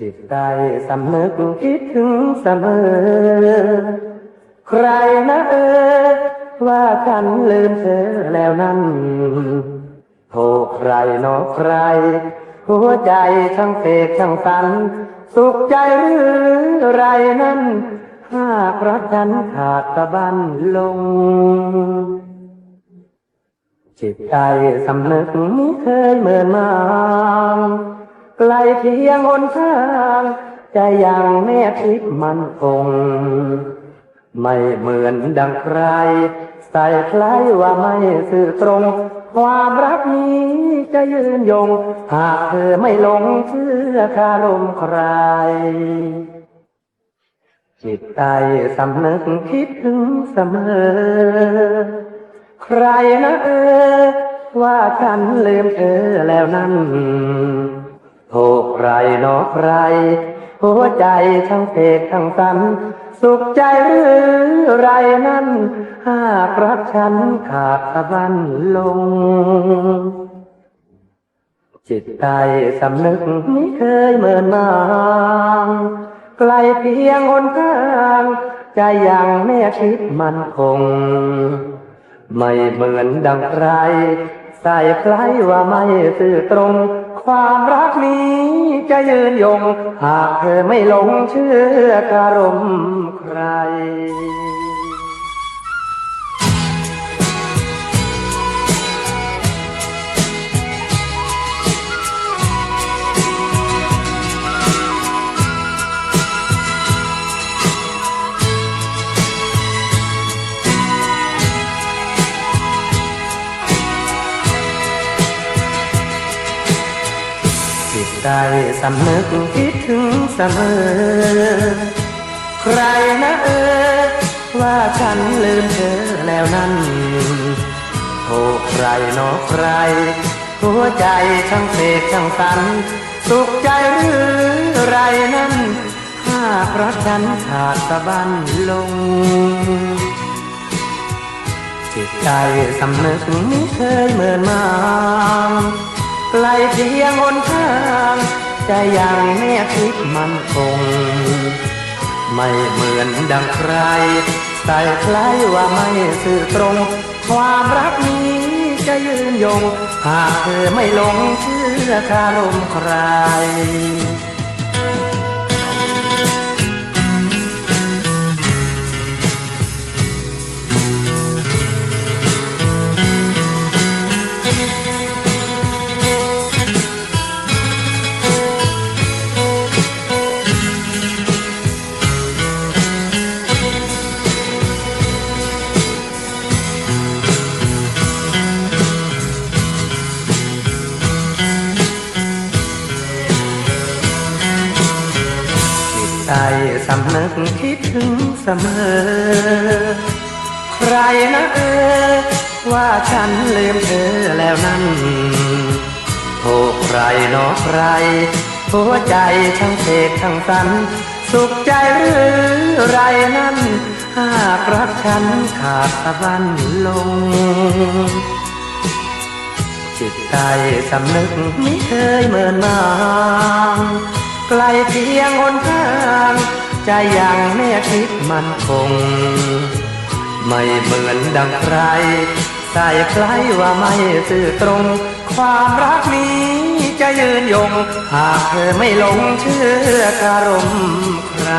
จิตใจสำนึกคิดถึงเสมอ ใครนะเออ ว่าฉันลืมเธอแล้วนั่นโทรใครเนอใคร หัวใจทั้งเสกทั้งสัน สุขใจหรือไรนั้นหากรักฉันขาดตะบันลง จิตใจสำนึกไม่เคยเหมือนมาง ไกลเพียงหนทางใจยังแน่ทิพมันคง ไม่เหมือนดังใคร ใส่คล้ายว่าไม่สื่อตรง ความรักนี้จะยืนยง หากเธอไม่หลงเชื่อคารมใคร จิตใจสำนึกคิดถึงเสมอ ใครนะเออ ว่าฉันลืมเธอแล้วนั่น โทรใครนอใคร หัวใจทั้งเพกทั้งสัน สุขใจหรือไรนั้น หากรักฉันขาดตะบันลง จิตใจสำนึกไม่เคยเหมือนมางไกลเพียงหนทางใจยังแน่คิดมันคง ไม่เหมือนดังใครใส่ใครว่าไม่ซื่อตรง ความรักนี้จะยืนยง หากเธอไม่หลงเชื่อการมใคร จิตใจสำนึกคิดถึงเสมอ ใครนะเออ ว่าฉันลืมเธอแล้วนั่นโทรใครเนอใคร หัวใจทั้งเสกทั้งสัน สุขใจหรือไรนั้นหากรักฉันขาดสะบันลง จิตใจสำนึกไม่เคยเหมือนมา ไกลเพียงหนทางใจยังแม่คิดมันคง ไม่เหมือนดังใคร ใส่คล้ายว่าไม่สื่อตรง ความรักนี้จะยืนยง หากเธอไม่หลงเชื่อคารมใคร ใจสำนึกคิดถึงเสมอ ใครนะเออ ว่าฉันลืมเธอแล้วนั่นโทรใครเนอใคร หัวใจทั้งเศษทั้งสัน สุขใจหรือไรนั้นหากรักฉันขาดตะบันลง จิตใจสำนึกไม่เคยเหมือนมาง ไกลเพียงหนทางใจยังแน่คิดมันคง ไม่เหมือนดังใครใส่ใครว่าไม่ซื่อตรง ความรักนี้จะยืนยง หากเธอไม่หลงเชื่อการมใคร